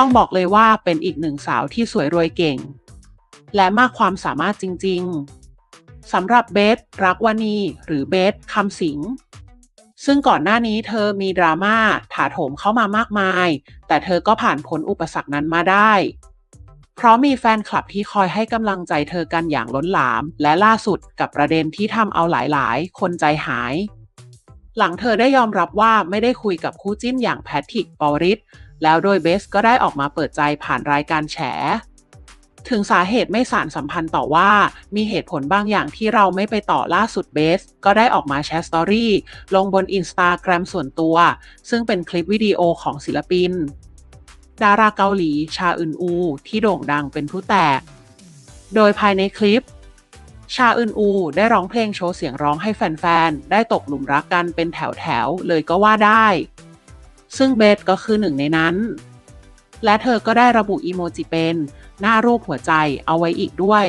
ต้องบอกเลยว่าเป็นอีกหนึ่งสาวที่สวยรวยเก่ง และมากความสามารถจริง ๆสำหรับเบสรักวานีหรือเบสคำสิง ซึ่งก่อนหน้านี้เธอมีดราม่าถาโถมเข้ามามากมาย แต่เธอก็ผ่านพ้นอุปสรรคนั้นมาได้ เพราะมีแฟนคลับที่คอยให้กำลังใจเธอกันอย่างล้นหลาม และล่าสุดกับประเด็นที่ทำเอาหลายๆ คนใจหายหลังเธอได้ยอมรับว่าไม่ได้คุยกับคู่จิ้นอย่างแพทริก ปอริส แล้วโดยเบสก็ได้ออกมาเปิดใจผ่านรายการแฉ ถึงสาเหตุไม่สารสัมพันธ์ต่อว่ามีเหตุผลบางอย่างที่เราไม่ไปต่อล่าสุดเบส ก็ได้ออกมาแชร์สตอรี่ลงบนอินสตาแกรมส่วนตัว ซึ่งเป็นคลิปวิดีโอของศิลปิน ดาราเกาหลีชาอึนอู ที่โด่งดังเป็นผู้แตก โดยภายในคลิปชาอึนอูได้ร้องเพลงโชว์เสียงร้องให้แฟนๆ ได้ตกหลุมรักกันเป็นแถวๆ เลยก็ว่าได้ ซึ่งเบสก็คือหนึ่งในนั้น และเธอก็ได้ระบุอีโมจิเป็น หน้ารูปหัวใจเอาไว้อีกด้วย